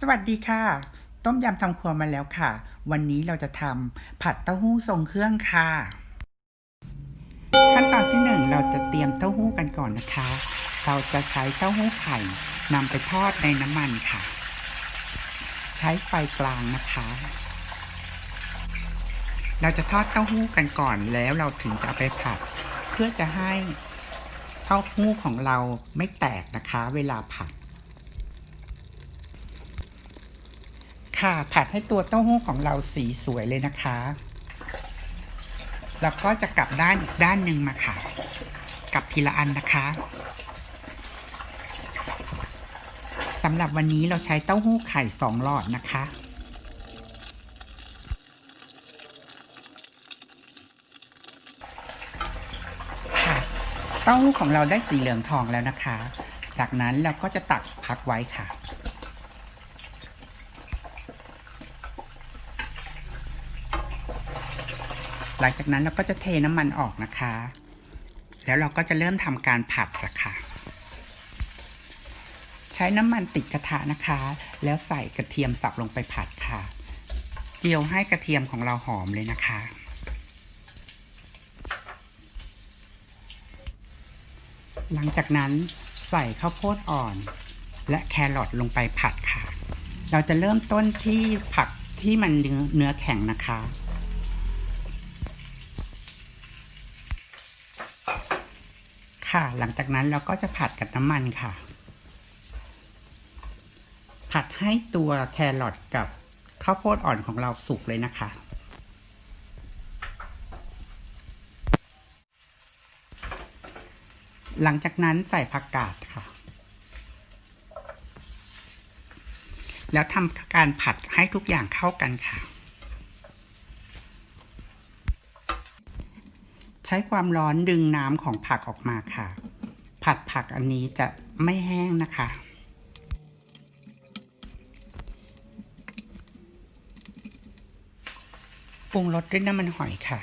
สวัสดีค่ะ ต้มยำทำครัวมาแล้วค่ะ วันนี้เราจะทำผัดเต้าหู้ทรงเครื่องค่ะ ขั้นตอนที่หนึ่งเราจะเตรียมเต้าหู้กันก่อนนะคะ เราจะใช้เต้าหู้ไข่นำไปทอดในน้ำมันค่ะ ใช้ไฟกลางนะคะ เราจะทอดเต้าหู้กันก่อนแล้วเราถึงจะไปผัด เพื่อจะให้เต้าหู้ของเราไม่แตกนะคะ เวลาผัด ค่ะ ผัดให้ตัวเต้าหู้ของเราสีสวยเลยนะคะ แล้วก็จะกลับด้านอีกด้านหนึ่งมาค่ะ กลับทีละอันนะคะสำหรับวันนี้เราใช้เต้าหู้ไข่สองหลอดนะคะค่ะเต้าหู้ของเราได้สีเหลืองทองแล้วนะคะ จากนั้นเราก็จะตักพักไว้ค่ะ หลังจากนั้นเราก็จะเทน้ำมันออกนะคะ แล้วเราก็จะเริ่มทำการผัดละค่ะ ใช้น้ำมันติดกระทะนะคะ แล้วใส่กระเทียมสับลงไปผัดค่ะ เจียวให้กระเทียมของเราหอมเลยนะคะ หลังจากนั้นใส่ข้าวโพดอ่อน และแครอทลงไปผัดค่ะ เราจะเริ่มต้นที่ผักที่มันเนื้อเนื้อแข็งนะคะ ค่ะ หลังจากนั้นเราก็จะผัดกับน้ำมันค่ะ ผัดให้ตัวแครอทกับข้าวโพดอ่อนของเราสุกเลยนะคะ หลังจากนั้นใส่ผักกาดค่ะ แล้วทำการผัดให้ทุกอย่างเข้ากันค่ะ ใช้ความร้อนดึงน้ำของผักออกมาค่ะ ผัดผักอันนี้จะไม่แห้งนะคะ ปรุงรสด้วยน้ำมันหอยค่ะ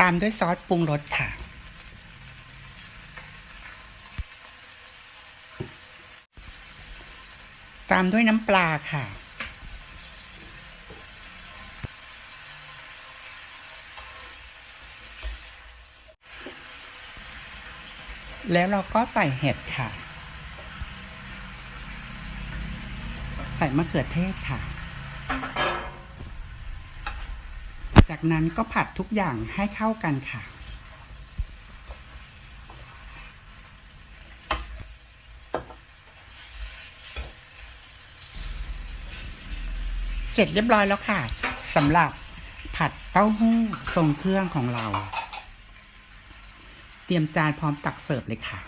ตามด้วยซอสปรุงรสค่ะ ตามด้วยน้ำปลาค่ะ แล้วเราก็ใส่เห็ดค่ะ ใส่มะเขือเทศค่ะ จากนั้นก็ผัดทุกอย่างให้เข้ากันค่ะ เสร็จเรียบร้อยแล้วค่ะสำหรับผัดเต้าหู้ทรงเครื่องของเรา เตรียมจานพร้อมตักเสิร์ฟเลยค่ะ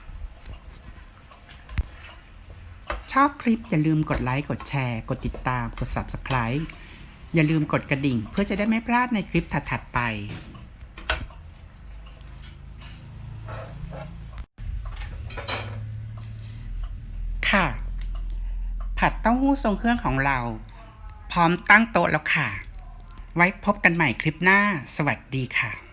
ชอบคลิปอย่าลืมกดไลค์ กดแชร์ กดติดตาม กด Subscribe อย่าลืมกดกระดิ่งเพื่อจะได้ไม่พลาดในคลิปถัด ๆ ไป ค่ะ ผัดเต้าหู้ทรงเครื่องของเรา พร้อมตั้งโต๊ะแล้วค่ะ ไว้พบกันใหม่คลิปหน้า สวัสดีค่ะ